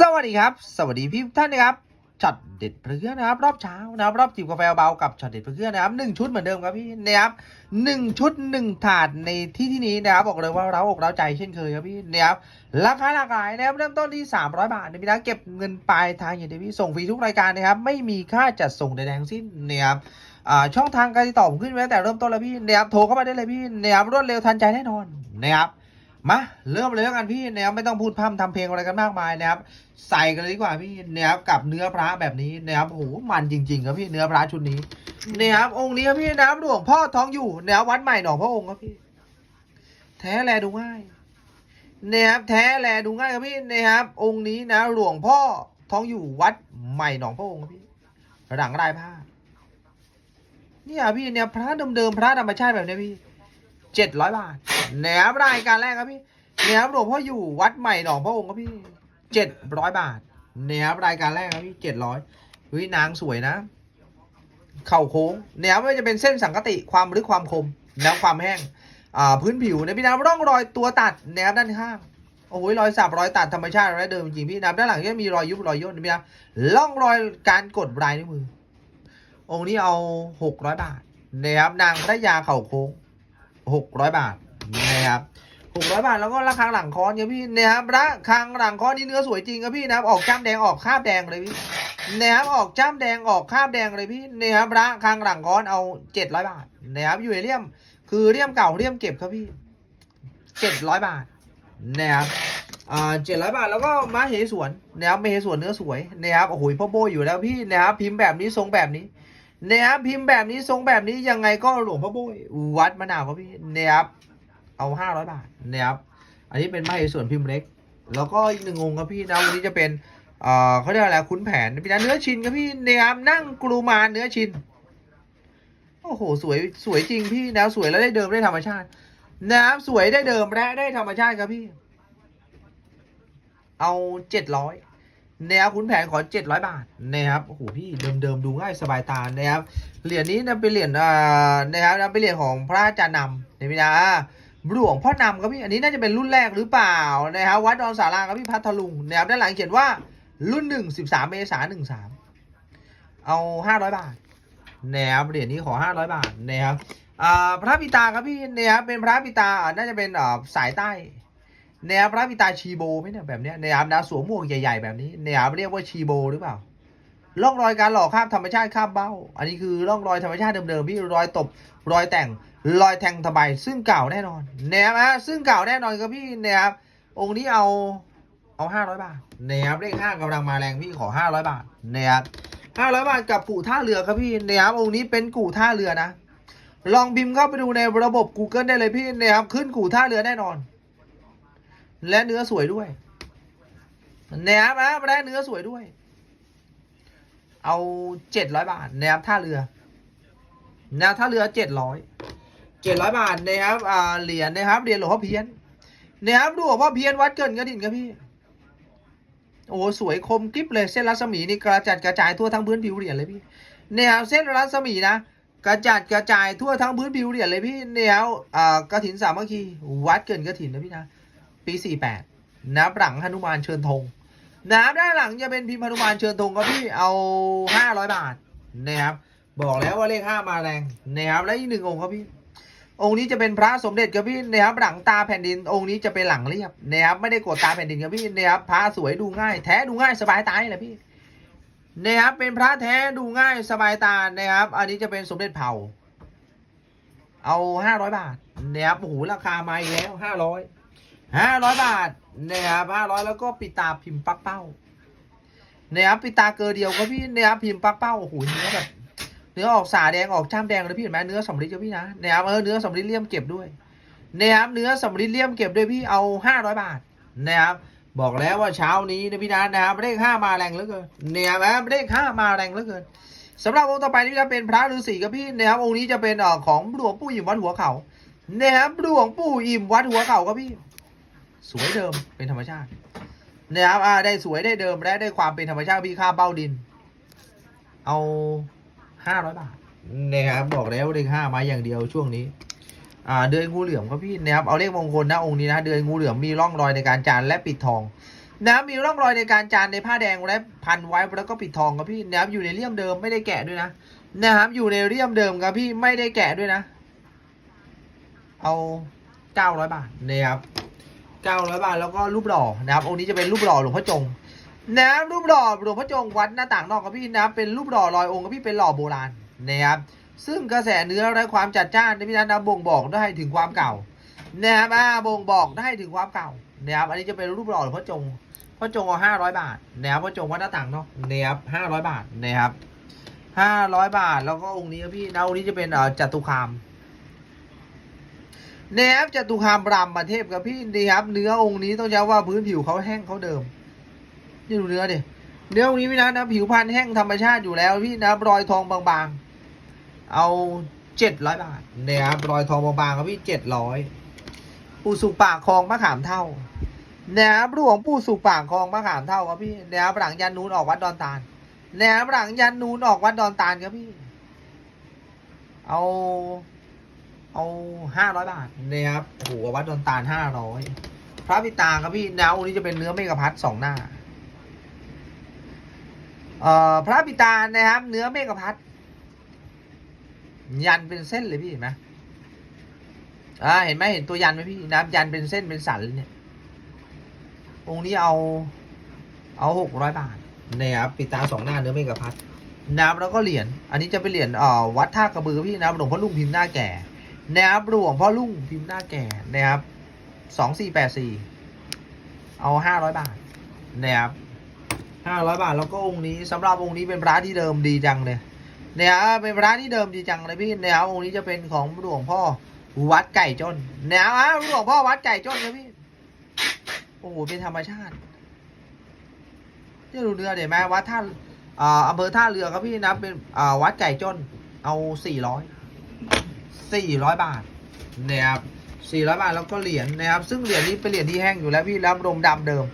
สวัสดีครับ สวัสดีพี่ท่านนะครับช็อตเด็ดเพื่อนนะครับ รอบเช้านะครับรอบจิบกาแฟเบากับช็อตเด็ดเพื่อนนะครับหนึ่งชุดเหมือนเดิมครับพี่นะครับหนึ่งชุดหนึ่งถาดในที่ที่นี้นะครับบอกเลยว่าเราอกเราใจเช่นเคยครับพี่นะครับราคาหลากหลายนะครับเริ่มต้นที่ 300 บาทนะพี่นะเก็บเงินปลายทางอย่างเดียวพี่ส่งฟรีทุกรายการนะครับไม่มีค่าจัดส่งใดๆทั้งสิ้นนะครับช่องทางการติดต่อผมขึ้นไว้แต่เริ่มต้นแล้วพี่นะครับโทรเข้ามาได้เลยพี่นะครับรวดเร็วทันใจแน่นอนนะครับ มาเริ่มเลยแล้วกันพี่นะครับไม่ต้องพูดพร่ำทำเพลงอะไรกันมากมายนะครับ ใส่กันเลยดีกว่าพี่นะครับกับเนื้อพระแบบนี้นะครับโอ้โหมันจริงๆครับพี่เนื้อพระชุดนี้นะครับองค์นี้ครับพี่นะครับหลวงพ่อท้องอยู่นะครับวัดใหม่หนองพระองค์ครับพี่ แท้แลดูง่ายนะครับแท้แลดูง่ายครับพี่นะครับ องค์นี้นะหลวงพ่อท้องอยู่วัดใหม่หนองพระองค์ครับพี่หลังลายผ้าเนี่ยพี่เนี่ยพระเดิมๆพระธรรมชาติแบบนี้พี่ เจ็ดร้อยบาทแหนมรายการแรกครับพี่แหนมหลวงพ่ออยู่วัดใหม่หนองพระองค์ครับพี่เจ็ดร้อยบาทแหนมรายการแรกครับพี่เจ็ดร้อยเฮ้ยนางสวยนะ เข่าโค้งแหนมไม่จะเป็นเส้นสังกติความลึกความคมแนวความแห้งอ่าพื้นผิวนะพี่นะร่องรอยตัวตัดแนวด้านข้างโอ้โหรอยสับรอยตัดธรรมชาติและเดิมจริงพี่นะด้านหลังก็มีรอยยุบรอยย่นนะพี่นะร่องรอยการกดลายนิ้วมือ องค์นี้เอาหกร้อยบาทนะครับนางพระยาเข่าโค้ง หกร้อยบาทนะครับหกร้อยบาทแล้วก็ระฆังหลังคอนครับพี่นะครับระฆังหลังคอนนี่เนื้อสวยจริงครับพี่นะครับออกจ้ำแดงออกคาบแดงเลยพี่นะครับออกจ้ำแดงออกคาบแดงเลยพี่นะครับระฆังหลังคอนเอาเจ็ดร้อยบาทนะครับอยู่ในเลี่ยมคือเลี่ยมเก่าเลี่ยมเก็บครับพี่เจ็ดร้อยบาทนะครับอ่าเจ็ดร้อยบาทแล้วก็มาเหสวนนะครับมเหสวนเนื้อสวยนะครับโอ้โหพ่อโบอยู่แล้วพี่นะครับพิมพ์แบบนี้ทรงแบบนี้ นะครับพิมพ์แบบนี้ทรงแบบนี้ยังไงก็หลวงพ่อโบยวัดมะนาวครับพี่นะครับเอาห้าร้อยบาทนะครับอันนี้เป็นไม้ส่วนพิมพ์เล็ก แล้วก็อีกหนึ่งองค์ครับพี่นะวันนี้จะเป็นเอ่อเขาเรียกอะไรคุ้นแผนพี่นะเนื้อชินครับพี่นะครับนั่งกลูมานเนื้อชินโอ้โหสวยสวยจริงพี่นะสวยแล้วได้เดิมได้ธรรมชาตินะครับสวยได้เดิมและได้ธรรมชาติครับพี่ เอาเจ็ดร้อย นะครับคุณแผนขอเจ็ดร้อยบาทนะครับโอ้โหพี่เดิมๆดูง่ายสบายตานะครับเหรียญนี้นะเป็นเหรียญอ่านะครับนะเป็นเหรียญของพระอาจารย์นำเห็นไหมนะหลวงพ่อนำครับพี่อันนี้น่าจะเป็นรุ่นแรกหรือเปล่านะครับวัดดอนสาราครับพี่พัทลุงนะครับด้านหลังเขียนว่ารุ่นหนึ่งสิบสามเมษายนหนึ่งสามเอาห้าร้อยบาทนะครับเหรียญนี้ขอห้าร้อยบาทนะครับอ่าพระปิตาครับพี่นะครับเป็นพระปิตาอ่าน่าจะเป็นอ่าสายใต้ แนวพระปิตาชีโบไหมเนี่ยแบบเนี้ยแนวนะสวมหมวกใหญ่ๆแบบนี้แนวเรียกว่าชีโบหรือเปล่าร่องรอยการหล่อคราบธรรมชาติคราบเบ้า อันนี้คือร่องรอยธรรมชาติเดิมๆพี่รอยตบรอยแต่งรอยแทงทบายซึ่งเก่าแน่นอนแนวนะซึ่งเก่าแน่นอนครับพี่แนวองค์นี้เอาเอาห้าร้อยบาทแนวเลขห้ากำลังมาแรงพี่ขอห้าร้อยบาทแนวห้าร้อยบาทกับกู่ท่าเรือครับพี่แนวองค์นี้เป็นกู่ท่าเรือนะ ลองพิมพ์เข้าไปดูในระบบ Google ได้เลยพี่นะครับขึ้นกู่ท่าเรือแน่นอน และเนื้อสวยด้วยแหนมนะและเนื้อสวยด้วย เอาเจ็ดร้อยบาทแหนมท่าเรือแนวท่าเรือเจ็ดร้อยเจ็ดร้อยบาทนะครับอ่าเหรียญนะครับเหรียญหลวงพ่อเพี้ยนนะครับดูว่าเพี้ยนวัดเกินกระดิ่งครับพี่โอ้สวยคมกริบเลยเส้นรัศมีนี่กระจัดกระจายทั่วทั้งพื้นผิวเหรียญเลยพี่เนี่ยครับเส้นรัศมีนะกระจัดกระจายทั่วทั้งพื้นผิวเหรียญเลยพี่เนี่ยครับอ่ากระถินสามัคคีวัดเกินกระถินนะพี่นะ ปี 48 นับหลังหนุมานเชิญธงนะครับด้านหลังจะเป็นพิมพ์หนุมานเชิญธงครับพี่เอา 500 บาทนะครับ บอกแล้วว่าเลข5มาแรงนะครับและอีกหนึ่งองค์ครับพี่องค์นี้จะเป็นพระสมเด็จครับพี่นะครับหลังตาแผ่นดินองค์นี้จะเป็นหลังเรียบนะครับไม่ได้กดตาแผ่นดินครับพี่นะครับพระสวยดูง่าย แท้ดูง่ายสบายตาเลยพี่นะครับเป็นพระแท้ดูง่ายสบายตานะครับ อันนี้จะเป็นสมเด็จเผ่า เอา500บาทนะครับโอ้โหราคามาอีกแล้ว500 ห้าร้อยบาทนะครับห้าร้อยแล้วก็ปิดตาพิมพ์ปักเป้านะครับปิดตาเกลือเดียวก็พี่นะครับพิมพ์ปักเป้าโอ้โหเนื้อแบบเนื้อออกสาแดงออกจ้ามแดงเลยพี่เห็นไหมเนื้อสำริดก็พี่นะนะครับเออเนื้อสำริดเลี่ยมเก็บด้วยนะครับเนื้อสำริดเลี่ยมเก็บด้วยพี่เอาห้าร้อยบาทนะครับบอกแล้วว่าเช้านี้นะพี่นะนะครับเลขห้ามาแรงเหลือเกินนะครับเลขห้ามาแรงเหลือเกินสำหรับองค์ต่อไปนี่จะเป็นพระฤาษีครับพี่นะครับองค์นี้จะเป็นของหลวงปู่อิ่มวัดหัวเขานะครับหลวงปู่อิ่มวัดหัวเขาครับพี่ สวยเดิมเป็นธรรมชาตินะครับอ่าได้สวยได้เดิมและได้ความเป็นธรรมชาติพี่ค่าเบ้าดิน เอาห้าร้อยบาทนะครับบอกแล้วเลขห้ามาอย่างเดียวช่วงนี้ อ่าเดือยงูเหลือมครับพี่นะครับเอาเลขมงคลนะองค์นี้นะเดือยงูเหลือมมีร่องรอยในการจานและปิดทองนะครับมีร่องรอยในการจานในผ้าแดงและพันไว้แล้วก็ปิดทองครับพี่นะครับอยู่ในเลี่ยมเดิมไม่ได้แกะด้วยนะนะครับอยู่ในเลี่ยมเดิมครับพี่ไม่ได้แกะด้วยนะ เอาเก้าร้อยบาทนะครับ เก้าร้อยบาทแล้วก็รูปหล่อนะครับองค์นี้จะเป็นรูปหล่อหลวงพ่อจงนะครับรูปหล่อหลวงพ่อจงวัดหน้าต่างนอกครับพี่นะเป็นรูปหล่อลอยองค์ครับพี่เป็นหล่อโบราณนะครับซึ่งกระแสเนื้อและความจัดจ้านนะพี่นะบ่งบอกได้ถึงความเก่านะครับอ่าบ่งบอกได้ถึงความเก่านะครับอันนี้จะเป็นรูปหล่อหลวงพ่อจงพ่อจงเอาห้าร้อยบาทนะครับพ่อจงวัดหน้าต่างนาะนะครับห้าร้อยบาทนะครับห้าร้อยบาทแล้วก็องค์นี้ครับพี่นะองค์นี้จะเป็นเอ่อจตุคาม นะครับจตุคามรามมาเทพครับพี่นี่ครับ เนื้อองค์นี้ต้องใช้ว่าพื้นผิวเขาแห้งเขาเดิม นี่ดูเนื้อดิเนื้อองค์นี้พี่นะนะผิวพรรณแห้งธรรมชาติอยู่แล้วพี่นะรอยทองบางๆ เอาเจ็ดร้อยบาทนะครับรอยทองบางๆครับพี่เจ็ดร้อยปูสุปากคลองมะขามเท่าแนวหลวงปูสุปากคลองมะขามเท่าครับพี่แนวหลังยันนูนออกวัดดอนตาลแนวหลังยันนูนออกวัดดอนตาลครับพี่ เอา เอาห้าร้อยบาทนะครับโอ้โหวัดดอนตาลห้าร้อยพระพิตาครับพี่แนวองค์นี้จะเป็นเนื้อเมกะพัดสองหน้าเอ่อพระพิตานะครับ เนื้อเมกะพัดยันเป็นเส้นเลยพี่เห็นไหมอ่าเห็นไหมเห็นตัวยันไหมพี่น้ำยันเป็นเส้นเป็นสันเลยเนี่ยองค์นี้เอา เอาหกร้อยบาทเนี่ยครับปิตาสองหน้าเนื้อเมกะพัดน้ำแล้วก็เหรียญอันนี้จะเป็นเหรียญเอ่อวัดท่ากระบือพี่นะหลวงพ่อลุงพิมพ์หน้าแก่ นะครับหลวงพ่อลุงพิมพ์หน้าแก่นะครับสองสี่แปดสี่เอาห้าร้อยบาทนะครับห้าร้อยบาทแล้วก็องค์นี้สำหรับองค์นี้เป็นพระที่เดิมดีจังเลยเนี่ยครับเป็นพระที่เดิมดีจังเลยพี่เนี่ยครับองค์นี้จะเป็นของหลวงพ่อวัดไก่จนเนี่ยครับหลวงพ่อวัดไก่จนเลยพี่โอ้โหเป็นธรรมชาติที่ดูเรือเดี๋ยวไหมวัดท่าอ่าอำเภอท่าเรือครับพี่นะเป็นอ่าวัดไก่จนเอาสี่ร้อย สี่ร้อยบาทนะครับสี่ร้อยบาทแล้วก็เหรียญนะครับ ซึ่งเหรียญนี้เป็นเหรียญที่แห้งอยู่แล้วพี่รับรมดำเดิม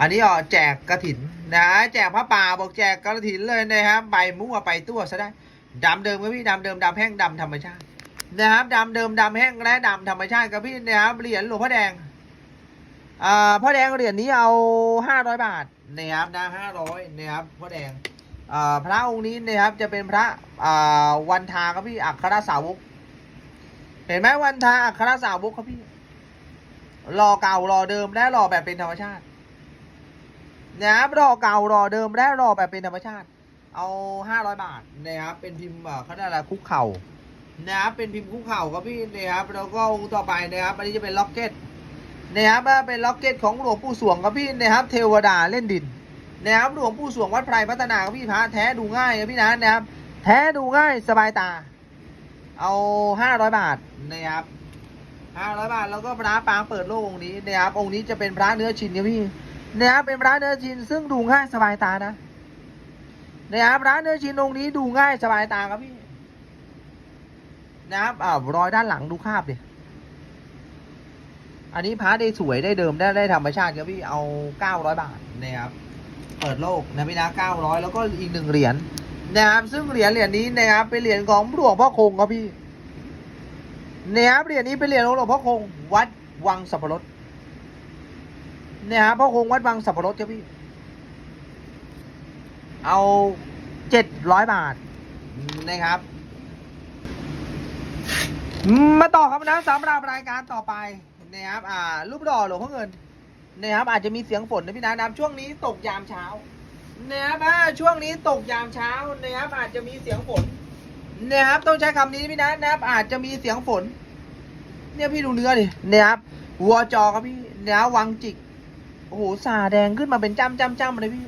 อันนี้อ่อแจกกระถินนะแจกพระป่าบอกแจกกระถินเลยนะครับใบมั่วไปตัวซะได้ดำเดิมครับพี่ดำเดิมดำแห้งดำธรรมชาตินะครับดำเดิมดำแห้งและดำธรรมชาติครับพี่นะครับเหรียญหลวงพ่อแดงอ่าพ่อแดงเหรียญนี้เอาห้าร้อยบาทนะครับนะห้าร้อยนะครับพ่อแดงอ่าพระองค์นี้นะครับจะเป็นพระอ่าวันทาครับพี่อัครสาวก เห็นไหมวันทาอัครสาวกครับพี่รอเก่ารอเดิมและรอแบบเป็นธรรมชาตินะครับรอเก่ารอเดิมและรอแบบเป็นธรรมชาติ เอาห้าร้อยบาทนะครับเป็นพิมพ์เขาเรียกอะไรคุกเข่านะครับเป็นพิมพ์คุกเข่าครับพี่นะครับแล้วก็องค์ต่อไปนะครับอันนี้จะเป็นล็อกเก็ตนะครับเป็นล็อกเก็ตของหลวงปู่สวงครับพี่นะครับ เทวดาเล่นดินนะครับหลวงปู่สวงวัดไพรพัฒนาครับพี่พระแท้ดูง่ายครับพี่นะนะครับ แท้ดูง่ายสบายตา เอาห้าร้อยบาทนะครับห้าร้อยบาทแล้วก็พระปางเปิดโลกองค์นี้นะครับองค์นี้จะเป็นพระเนื้อชินครับพี่นะครับเป็นพระเนื้อชินซึ่งดูง่ายสบายตานะนะครับพระเนื้อชินองค์นี้ดูง่ายสบายตาครับพี่นะครับอ่ารอยด้านหลังดูคราบดิอันนี้พร์ทได้สวยได้เดิมได้ได้ธรรมชาติครับพี่เอาเก้าร้อยบาทนะครับเปิดโลกนะพี่นะเก้าร้อยแล้วก็อีกหนึ่งเหรียญ นะครับซึ่งเหรียญเหรียญนี้นะครับเป็นเหรียญของหลวงพ่อคงครับพี่นะครับเหรียญนี้เป็นเหรียญของหลวงพ่อคง วัดวังสับปะรดนะครับพ่อคงวัดวังสับปะรดครับพี่ เอาเจ็ดร้อยบาทนะครับ มาต่อครับนะสำหรับรายการต่อไปนะครับอ่ารูปดอหลวงพ่อเงินนะครับอาจจะมีเสียงฝนนะพี่นะนะครับช่วงนี้ตกยามเช้า นะครับอ่าช่วงนี้ตกยามเช้านะครับอาจจะมีเสียงฝนนะครับต้องใช้คำนี้พี่นะนะครับอาจจะมีเสียงฝน เนี่ยพี่ดูเนื้อดินะครับวัวจอครับพี่เนื้อวังจิกโอ้โหสาแดงขึ้นมาเป็นจ้ำจ้ำจ้ำเลยพี่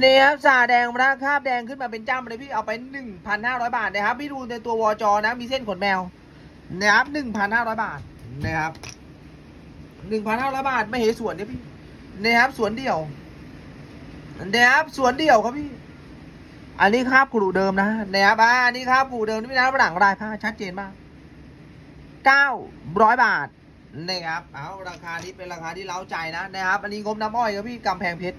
เนี่ยครับสาแดงราคาบแดงขึ้นมาเป็นจ้ำเลยพี่เอาไปหนึ่งพันห้าร้อยบาทนะครับพี่ดูในตัววอจอนะมีเส้นขนแมวนะครับหนึ่งพันห้าร้อยบาทนะครับหนึ่งพันห้าร้อยบาทไม่เห็นสวนเนี่ยพี่นะครับสวนเดี่ยว นะครับสวนเดี่ยวครับพี่ อันนี้คราบกรูเดิมนะนะครับอ่าอันนี้คราบกรูเดิมนี่นะหลังลายผ้าชัดเจนมากเก้าร้อยบาทนะครับเอาราคานี้เป็นราคาที่เล้าใจนะนะครับ อันนี้งบน้ำอ้อยครับพี่กำแพงเพชร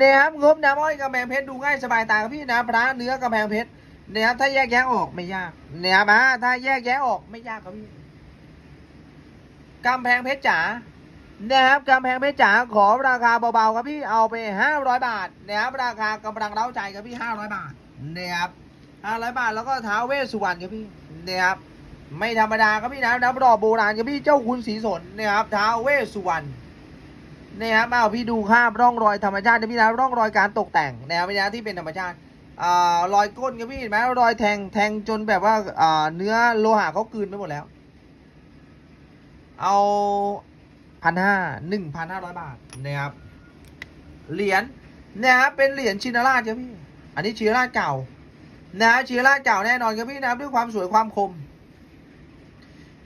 นะครับงบน้ำอ้อยกำแพงเพชรดูง่ายสบายตาครับพี่นะพระเนื้อกำแพงเพชรนะครับถ้าแยกแยะออกไม่ยากนะครับอ่าถ้าแยกแยะออกไม่ยากครับพี่กำแพงเพชรจ๋า นะครับกำแพงเพชรจ๋าขอราคาเบาๆครับพี่เอาไป 500 บาทนะครับราคากำลังเร้าใจครับพี่ 500 บาทนะครับ500 บาทแล้วก็ท้าวเวสสุวรรณครับพี่นะครับไม่ธรรมดาครับพี่นะนับรอบโบราณครับพี่เจ้าคุณศรีสนนะครับท้าวเวสสุวรรณนะครับเอาพี่ดูภาพร่องรอยธรรมชาตินะพี่นะร่องรอยการตกแต่งนะครับพี่นะที่เป็นธรรมชาติอ่ารอยก้นครับพี่เห็นไหมรอยแทงแทงจนแบบว่าอ่าเนื้อโลหะเขากืนไปหมดแล้ว เอา พันห้าหนึ่งพันห้าร้อยบาทนะครับ เหรียญนะครับเป็นเหรียญชินราชครับพี่ อันนี้ชินราชเก่า นะชินราชเก่าแน่นอนครับพี่นะครับด้วยความสวยความคม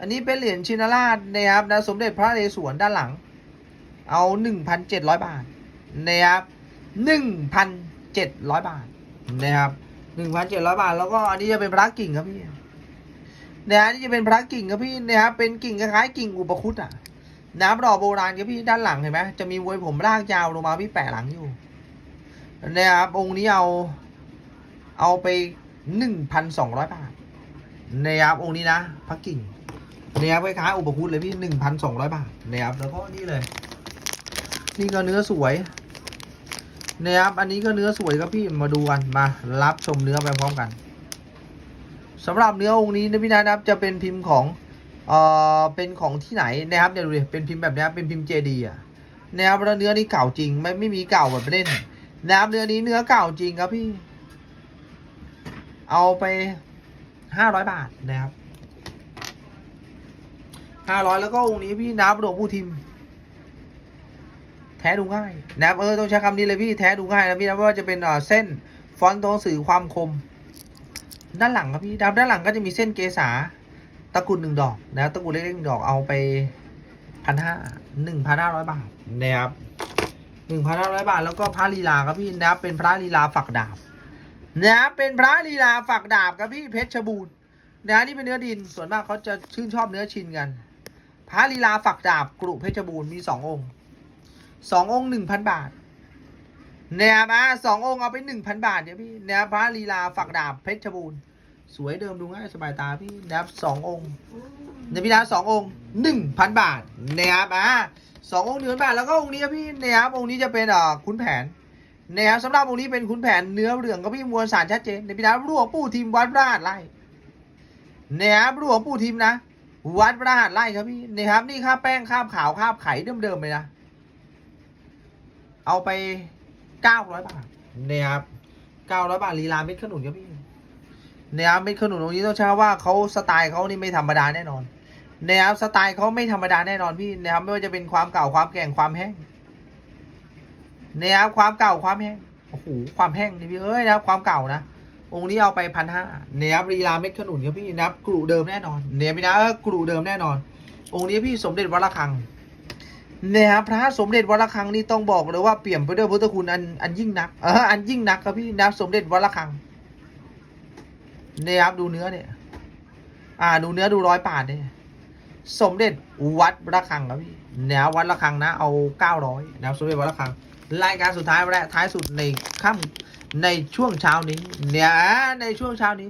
อันนี้เป็นเหรียญชินราชนะครับนะสมเด็จพระนเรศวรด้านหลัง เอาหนึ่งพันเจ็ดร้อยบาทนะครับหนึ่งพันเจ็ดร้อยบาทนะครับหนึ่งพันเจ็ดร้อยบาท แล้วก็อันนี้จะเป็นพระกิ่งครับพี่นะฮะนี่จะเป็นพระกิ่งครับพี่นะครับเป็นกิ่งคล้ายๆกิ่งอุปคุตอะ น้ำดอกโบราณครับพี่ด้านหลังเห็นไหมจะมีไว้ผมรากยาวลงมาพี่แปะหลังอยู่นะครับองค์นี้เอา เอาไปหนึ่งพันสองร้อยบาทนะครับองค์นี้นะพระกิ่งนะครับคล้ายๆอุปคุตเลยพี่หนึ่งพันสองร้อยบาทนะครับแล้วก็นี่เลย นี่ก็เนื้อสวยนะครับอันนี้ก็เนื้อสวยครับพี่มาดูกันมารับชมเนื้อไปพร้อมกันสำหรับเนื้อองค์นี้นะพี่นัทนะครับจะเป็นพิมพ์ของ เอ่อเป็นของที่ไหนนะครับเดี๋ยวดูดิเป็นพิมพ์แบบนี้เป็นพิมพ์เจดีอะนะครับแล้วเนื้อนี้เก่าจริงไม่ไม่มีเก่าแบบเล่นนะครับเนื้อนี้เนื้อเก่าจริงครับพี่ เอาไปห้าร้อยบาทนะครับห้าร้อยแล้วก็องค์นี้พี่นับหลวงปู่ทิม แท้ดูง่ายนะครับเออต้องใช้คำนี้เลยพี่แท้ดูง่ายนะพี่นะว่าจะเป็นเส้นฟอนต์ตัวหนังสื่อความคม ด้านหลังครับพี่ดาวด้านหลังก็จะมีเส้นเกษา ตะกรุดหนึ่งดอกนะครับตะกรุดเล็กๆหนึ่งดอกเอาไปพันห้าหนึ่งพันห้าร้อยบาทนะครับหนึ่งพันห้าร้อยบาท แล้วก็พระลีลาครับพี่นะครับเป็นพระลีลาฝักดาบนะครับเป็นพระลีลาฝักดาบครับพี่เพชรบูรณ์นะนี่เป็นเนื้อดินส่วนมากเขาจะชื่นชอบเนื้อชินกัน พระลีลาฝักดาบกรุเพชรบูรณ์มีสององค์สององค์หนึ่งพันบาทเนี่ยมาสององค์เอาไปหนึ่งพันบาทเนี่ยพี่เนี่ยพระลีลาฝักดาบเพชรบูรณ์ สวยเดิมดูง่ายสบายตาพี่นะครับสององค์เนี่ยพี่นะสององค์หนึ่งพันบาทเนี่ยมาสององค์หนึ่งพันบาทแล้วก็องค์นี้ครับพี่นี่ยครับองค์นี้จะเป็นอ่อขุนแผนนี่ยครับสำหรับองค์นี้เป็นขุนแผนเนื้อเหลืองก็พี่มวลสารชัดเจนเนี่ยพี่นะหลวงปู่ทิมวัดระหัตถ์ไร่นี่ยครับหลวงปู่ทิมนะ วัดระหัตถ์ไร่ครับพี่นี่ยครับนี่คราแป้งคราขาวคราไข่เดิมๆเลยนะเอาไปเก้าร้อยบาทนี่ยครับเก้าร้อยบาทลีลาเม็ดขนุนครับพี่ นี่ยครับเม็ดขนุนตรงนี้ต้องใช้ว่าเขาสไตล์เขานี่ไม่ธรรมดาแน่นอนเนี่ยครับสไตล์เขาไม่ธรรมดาแน่นอนพี่นะครับไม่ว่าจะเป็นความเก่าความแก่งความแห้งเนี่ยครับความเก่าความแห้งโอ้โหความแห้งนี่พี่เอ้ยนะครับความเก่านะองค์นี้เอาไปพันห้าเนี่ยครับลีลาเม็ดขนุนครับพี่นะครับกรุเดิมแน่นอนเนี่ยพี่นะกรุเดิมแน่นอน องค์นี้พี่สมเด็จวัดระฆังเนี่ยครับพระสมเด็จวัดระฆังนี่ต้องบอกเลยว่าเปี่ยมไปด้วยพุทธคุณอันอันยิ่งนักเอออันยิ่งนักครับพี่นะสมเด็จวัดระฆัง นี่ยครับดูเนื้อเนี่ย อ่า ดูเนื้อดูร้อยปาดเนี่ยสมเด็จวัดระฆังครับพี่เนี่ยวัดระฆังนะ เอาเก้าร้อยนะสมเด็จวัดระฆังรายการสุดท้ายและท้ายสุดในค่ำในช่วงเช้านี้ เนี่ยในช่วงเช้านี้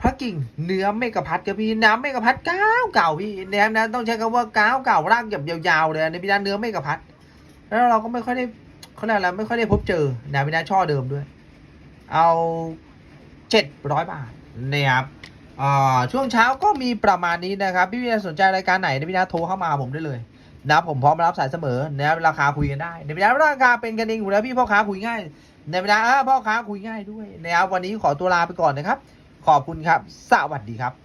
พระกิ่งเนื้อเมกะพัดครับพี่น้ำเมกะพัดเก้าเก่าพี่เนี่ยนะต้องใช้คำว่าเก้าเก่ารากแบบยาวๆเลยในพี่นาเนื้อเมกะพัดแล้วเราก็ไม่ค่อยได้เขาเรียกอะไรไม่ค่อยได้พบเจอนะพี่นาช่อเดิมด้วย เอา เจ็ดร้อยบาทนะครับช่วงเช้าก็มีประมาณนี้นะครับ พี่วินาสนใจรายการไหนนะพี่นาโทรเข้ามาผมได้เลยนะครับผมพร้อมรับสายเสมอนะครับราคาคุยกันได้ในพี่นาราคาเป็นกันเองอยู่แล้วพี่พ่อค้าคุยง่าย ในพี่นาอ่าพ่อค้าคุยง่ายด้วยนะครับวันนี้ขอตัวลาไปก่อนนะครับ ขอบคุณครับ สวัสดีครับ